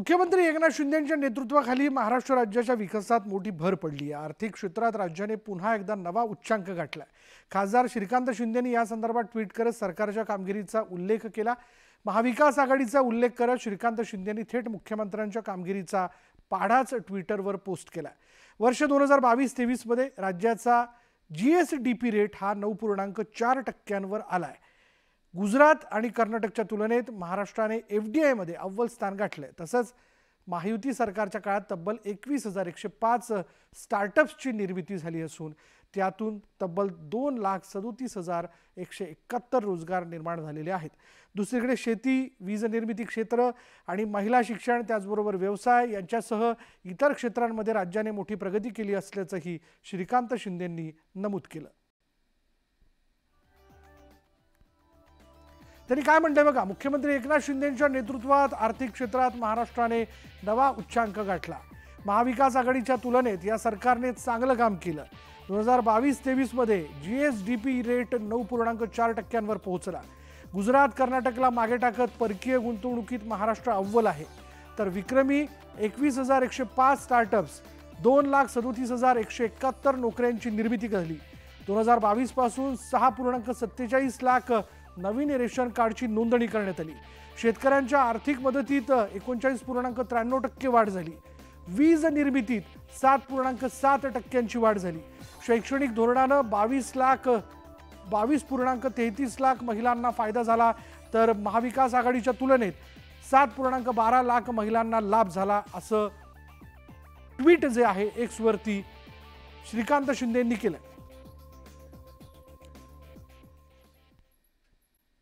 मुख्यमंत्री एकनाथ शिंदेच्या नेतृत्वाखाली महाराष्ट्र राज्याच्या विकासात मोठी भर पडली आहे. आर्थिक क्षेत्रात राज्याने पुन्हा एकदा नवा उच्चांक गाठला खासदार श्रीकांत शिंदेनी या संदर्भात ट्विट करत सरकारच्या कामगिरीचा उल्लेख केला. महाविकास आघाडीचा उल्लेख करत श्रीकांत शिंदेनी थेट मुख्यमंत्र्यांच्या कामगिरीचा पाढाच ट्विटरवर पोस्ट केला वर्ष दोन हजार बावीस तेवीसमध्ये राज्याचा G S D P rate हा नऊ पूर्णांक चार टक्क्यांवर आला आहे गुजरात आणि कर्नाटकच्या तुलनेत महाराष्ट्राने एफ डी आयमध्ये अव्वल स्थान गाठलं आहे तसंच महायुती सरकारच्या काळात तब्बल एकवीस हजार एकशे पाच स्टार्टअप्सची निर्मिती झाली असून त्यातून तब्बल दोन लाख सदोतीस हजार एकशे एकाहत्तर रोजगार निर्माण झालेले आहेत. दुसरीकडे शेती वीज निर्मिती क्षेत्र आणि महिला शिक्षण त्याचबरोबर व्यवसाय यांच्यासह इतर क्षेत्रांमध्ये राज्याने मोठी प्रगती केली असल्याचंही श्रीकांत शिंदेंनी नमूद केलं. त्यांनी काय म्हणलंय बघा मुख्यमंत्री एकनाथ शिंदेच्या नेतृत्वात आर्थिक क्षेत्रात महाराष्ट्राने नवा उच्चांक गाठला. महाविकास आघाडीच्या तुलनेत या सरकारने चांगलं काम केलं. दोन हजार बावीस तेवीसमध्ये G S D P rate नऊ पूर्णांक चार टक्क्यांवर पोहोचला. गुजरात कर्नाटकला मागे टाकत परकीय गुंतवणुकीत महाराष्ट्र अव्वल आहे. तर विक्रमी एकवीस हजार एकशे पाच स्टार्टअप्स दोन लाख सदोतीस हजार एकशे एकाहत्तर नोकऱ्यांची निर्मिती झाली दोन हजार बावीसपासून सहा पूर्णांक सत्तेचाळीस लाख नवीन रेशन कार्डची नोंदणी करण्यात आली. शेतकऱ्यांच्या आर्थिक मदतीत एकोणचाळीस पूर्णांक त्र्याण्णव टक्के वाढ झाली. वीज निर्मितीत सात पूर्णांक सात टक्क्यांची वाढ झाली. शैक्षणिक धोरणानं बावीस लाख बावीस पूर्णांक तेहतीस लाख महिलांना फायदा झाला. तर महाविकास आघाडीच्या तुलनेत सात पूर्णांक बारा लाख महिलांना लाभ झाला असं ट्विट जे आहे एक्सवरती श्रीकांत शिंदेंनी केलं